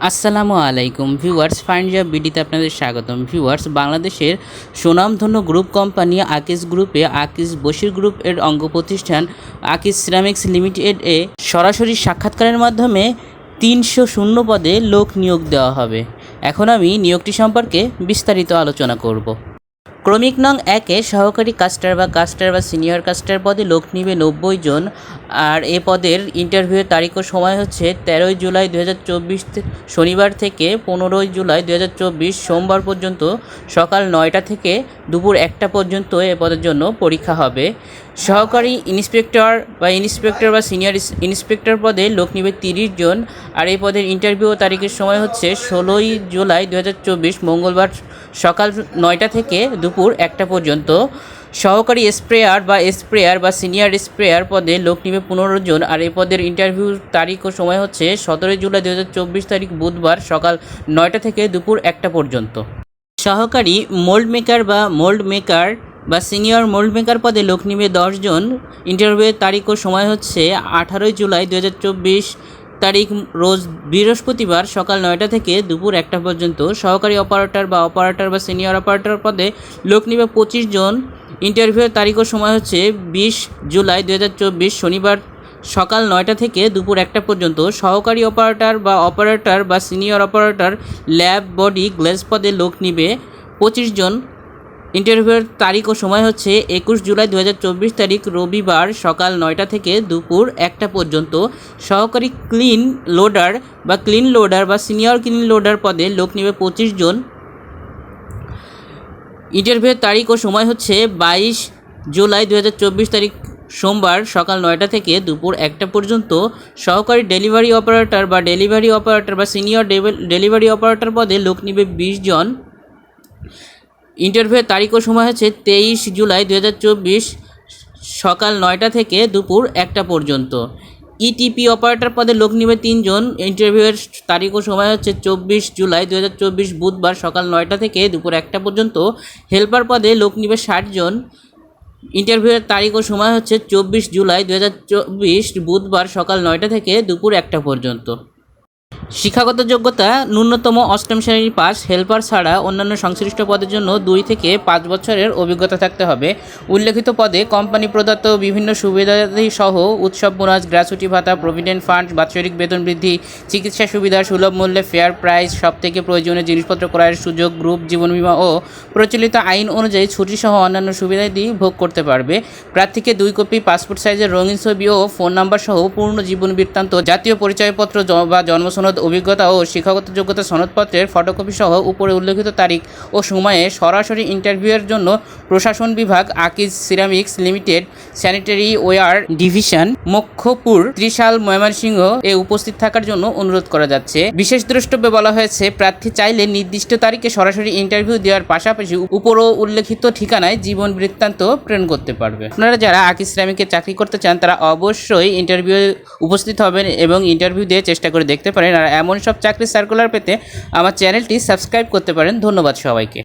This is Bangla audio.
আসসালামু আলাইকুম ভিউয়ার্স ফাইন্ড জব বিডিতে আপনাদের স্বাগতম। ভিউয়ার্স, বাংলাদেশের সুনামধন্য গ্রুপ কোম্পানি আকিস গ্রুপে আকিস বশির গ্রুপ এর অঙ্গ প্রতিষ্ঠান আকিস সিরামিক্স লিমিটেড এ সরাসরি সাক্ষাৎকারের মাধ্যমে তিনশো শূন্য পদে লোক নিয়োগ দেওয়া হবে। এখন আমি নিয়োগটি সম্পর্কে বিস্তারিত আলোচনা করব। ক্রমিক নং একে সহকারী কাস্টার বা কাস্টার বা সিনিয়র কাস্টার পদে লোক নিবে নব্বই জন, আর এ পদের ইন্টারভিউয়ের তারিখ ও সময় হচ্ছে তেরোই জুলাই দু হাজার চব্বিশ শনিবার থেকে পনেরোই জুলাই দু হাজার চব্বিশ সোমবার পর্যন্ত সকাল নয়টা থেকে দুপুর একটা পর্যন্ত এ পদের জন্য পরীক্ষা হবে। সহকারী ইন্সপেক্টর বা ইন্সপেক্টর বা সিনিয়র ইন্সপেক্টর পদে লোক নিবে তিরিশ জন, আর এই পদের ইন্টারভিউ তারিখের সময় হচ্ছে ষোলোই জুলাই দু হাজার চব্বিশ মঙ্গলবার সকাল নয়টা থেকে দুপুর একটা পর্যন্ত সহকারী স্প্রেয়ার বা স্প্রেয়ার বা সিনিয়র স্প্রেয়ার পদে লোক নিবে পনেরো জন। আর এই পদের ইন্টারভিউ তারিখ ও সময় হচ্ছে সতেরোই জুলাই দু হাজার চব্বিশ তারিখ বুধবার সকাল নয়টা থেকে দুপুর একটা পর্যন্ত। সহকারী মোল্ড মেকার বা মোল্ড মেকার বা সিনিয়র মোল্ড মেকার পদে লোক নিবে দশজন ইন্টারভিউয়ের তারিখ ও সময় হচ্ছে আঠারোই জুলাই দু হাজার চব্বিশ তারিখ রোজ বৃহস্পতিবার সকাল নয়টা থেকে দুপুর একটা পর্যন্ত সহকারী অপারেটর বা অপারেটর বা সিনিয়র অপারেটর পদে লোক নিবে পঁচিশ জন। ইন্টারভিউয়ের তারিখ ও সময় হচ্ছে বিশ জুলাই দু হাজার চব্বিশ শনিবার সকাল নয়টা থেকে দুপুর একটা পর্যন্ত সহকারী অপারেটর বা অপারেটর বা senior operator lab body glaze পদে লোক নিবে পঁচিশ জন। ইন্টারভিউয়ের তারিখ ও সময় হচ্ছে একুশ জুলাই দু হাজার চব্বিশ তারিখ রবিবার সকাল নয়টা থেকে দুপুর একটা পর্যন্ত। সহকারী ক্লিন লোডার বা ক্লিন লোডার বা সিনিয়র ক্লিন লোডার পদে লোক নেবে পঁচিশ জন। ইন্টারভিউয়ের তারিখ ও সময় হচ্ছে বাইশ জুলাই দু হাজার চব্বিশ তারিখ সোমবার সকাল নয়টা থেকে দুপুর একটা পর্যন্ত। সহকারী ডেলিভারি অপারেটর বা ডেলিভারি অপারেটর বা সিনিয়র ডেলিভারি অপারেটর পদে লোক নিবে বিশ জন। ইন্টারভিউয়ের তারিখ ও সময় হচ্ছে তেইশ জুলাই দু হাজার চব্বিশ সকাল নয়টা থেকে দুপুর একটা পর্যন্ত। ইটিপি অপারেটর পদে লোক নিবে তিনজন। ইন্টারভিউয়ের তারিখ ও সময় হচ্ছে চব্বিশ জুলাই দু হাজার চব্বিশ বুধবার সকাল নয়টা থেকে দুপুর একটা পর্যন্ত। হেল্পার পদে লোক নিবে ষাট জন। ইন্টারভিউয়ের তারিখ ও সময় হচ্ছে চব্বিশ জুলাই দু হাজার চব্বিশ বুধবার সকাল নয়টা থেকে দুপুর একটা পর্যন্ত। শিক্ষাগত যোগ্যতা, ন্যূনতম অষ্টম শ্রেণির পাস হেল্পার ছাড়া অন্যান্য সংশ্লিষ্ট পদের জন্য দুই থেকে পাঁচ বছরের অভিজ্ঞতা থাকতে হবে। উল্লেখিত পদে কোম্পানি প্রদত্ত বিভিন্ন সুবিধাদি সহ উৎসব, বোনাস গ্র্যাচুইটি ভাতা, প্রভিডেন্ট ফান্ড, বাৎসরিক বেতন বৃদ্ধি, চিকিৎসা সুবিধা, সুলভ মূল্যে ফেয়ার প্রাইস সব থেকে প্রয়োজনীয় জিনিসপত্র ক্রয়ের সুযোগ, গ্রুপ জীবন বিমা ও প্রচলিত আইন অনুযায়ী ছুটিসহ অন্যান্য সুবিধাদি ভোগ করতে পারবে। প্রার্থীকে দুই কপি পাসপোর্ট সাইজের রঙিন ছবি ও ফোন নাম্বার সহ পূর্ণ জীবন বৃত্তান্ত, জাতীয় পরিচয়পত্র বা জন্মসনদ অভিজ্ঞতা ও শিক্ষাগত যোগ্যতা সনদপত্রের ফটোকপি সহ উপরে উল্লেখিত তারিখ ও সময়ে সরাসরি ইন্টারভিউয়ের জন্য প্রশাসন বিভাগ Akij ceramics limited, sanitary ware division, Mokkhapur, Trishal, Mymensingh এ উপস্থিত থাকার জন্য অনুরোধ করা যাচ্ছে। বিশেষ দ্রষ্টব্যে বলা হয়েছে, প্রার্থী চাইলে নির্দিষ্ট তারিখে সরাসরি ইন্টারভিউ দেওয়ার পাশাপাশি উপরও উল্লেখিত ঠিকানায় জীবন বৃত্তান্ত প্রেরণ করতে পারবে। আপনারা যারা আকিজ সিরামিকে চাকরি করতে চান, তারা অবশ্যই ইন্টারভিউ উপস্থিত হবেন এবং ইন্টারভিউ দিয়ে চেষ্টা করে দেখতে পারেন। আর এমন সব চাকরি সার্কুলার পেতে আমার চ্যানেলটি সাবস্ক্রাইব করতে পারেন। ধন্যবাদ সবাইকে।